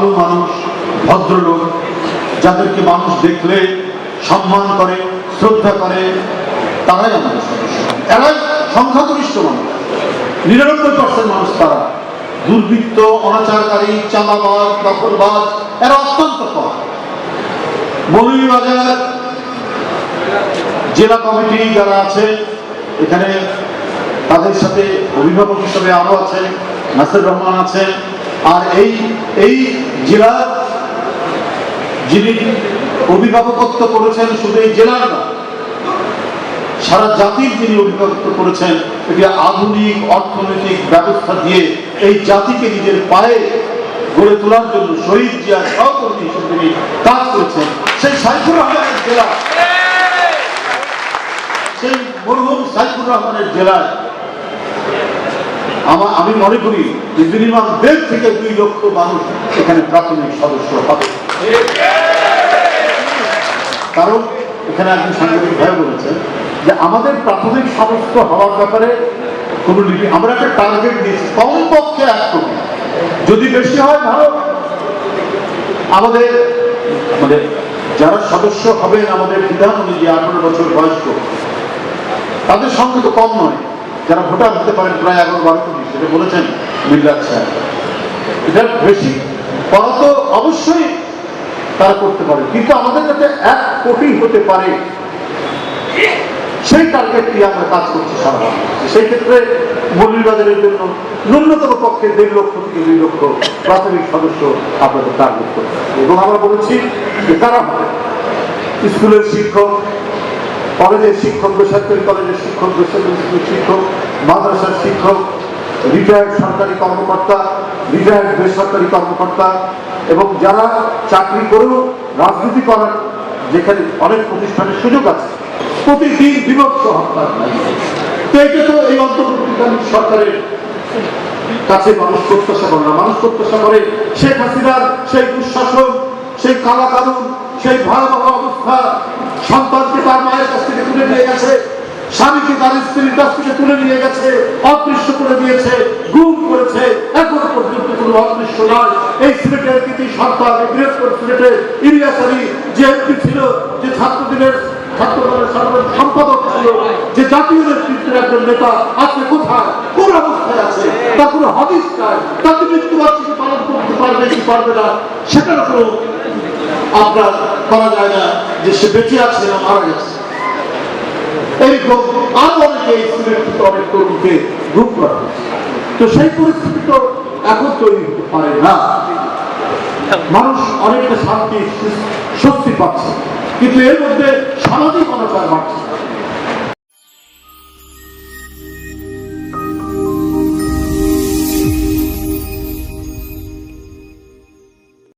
ভালো মানুষ, ভদ্রলোক, যাদেরকে মানুষ দেখলে সম্মান করে, শ্রদ্ধা করে, তারাই আমাদের সদস্য। এরাই সংখ্যাগরিষ্ঠ মানুষ। নিরানব্বই পার্সেন্ট মানুষ তারা। দুর্বৃত্ত, অনাচারকারী, চাঁদাবাজ দখলবাজ এরা অত্যন্ত কম। মৌলভীবাজার জেলা কমিটি যারা আছে, এখানে তাদের সাথে অভিভাবক হিসেবে আরও আছেন নাসির রহমান আছেন আর এই এই জেলার যিনি অভিভাবকত্ব করেছেন শুধু এই জেলার না, সারা জাতির যিনি অভিভাবকত্ব করেছেন, এটি আধুনিক অর্থনৈতিক ব্যবস্থা দিয়ে এই জাতিকে নিজের পায়ে গড়ে তোলার জন্য শহীদ জিয়া সহকর্মী হিসেবে তিনি কাজ করেছেন, সেই সাইফুর রহমানের জেলা। সেই মরহুম সাইফুর রহমানের জেলায় আমার আমি মনে করি যে মিনিমাম দেড় থেকে দুই লক্ষ মানুষ এখানে প্রাথমিক সদস্য হবে। কারণ এখানে একজন সাংবাদিক ভাই বলেছেন যে আমাদের প্রাথমিক সদস্য হওয়ার ব্যাপারে কোনো লিপি আমরা একটা টার্গেট দিয়েছি, কমপক্ষে এক কোটি। যদি বেশি হয়, ভালো। আমাদের মানে যারা সদস্য হবেন আমাদের বিধান অনুযায়ী আঠারো বছর বয়স্ক, তাদের সংখ্যা তো কম নয়। যারা ভোটার হতে পারেন প্রায় এগারো বারো কোটি। বলেছেন সাহেব। এটা বেশি। করা তো অবশ্যই তারা করতে পারে। কিন্তু আমাদের যাতে এক কোটি হতে পারে। সেই আমরা কাজ করছি সারা সেই ক্ষেত্রে জন্য ন্যূনতম পক্ষে দেড় লক্ষ থেকে দুই লক্ষ প্রাথমিক সদস্য আপনাদের টার্গেট করতে। এবং আমরা বলেছি যে কারা হবে স্কুলের শিক্ষক, কলেজের শিক্ষক, বেসরকারি কলেজের শিক্ষক, বেসরকারি শিক্ষক, মাদ্রাসার শিক্ষক রিটায়ার্ড সরকারি কর্মকর্তা রিটায়ার্ড বেসরকারি কর্মকর্তা এবং যারা চাকরি করেও রাজনীতি করার যেখানে অনেক প্রতিষ্ঠানের সুযোগ আছে, প্রতিদিন বিভক্ত হত্যা তো এটা তো এই অন্তর্বর্তীকালীন সরকারের কাছে মানুষ প্রত্যাশা করে না। মানুষ প্রত্যাশা করে শেখ হাসিনার সেই দুঃশাসন, সেই কালা কানুন সেই ভয়াবহ অবস্থা সন্তানকে তার মায়ের কাছ থেকে তুলে নিয়ে গেছে। কাছ থেকে তুলে নিয়ে গেছে, অদৃশ্য করে দিয়েছে, গুম করেছে। এখন পর্যন্ত কোনো অদৃশ্য নয়। এই সিলেটের সন্তান, এই বৃহত্তর সিলেটের ইলিয়াস আলী যে এমপি ছিল, যে ছাত্রদলের সাধারণ সম্পাদক ছিল, যে না যে সে বেঁচে এই সিলেট অনেক তরুণকে গ্রুপ করা তো সেই পরিস্থিতি তো এখন তৈরি হতে পারে না। মানুষ অনেকটা শান্তি স্বস্তি পাচ্ছে। কিন্তু এর মধ্যে সামাজিক অনাচার বাড়ছে।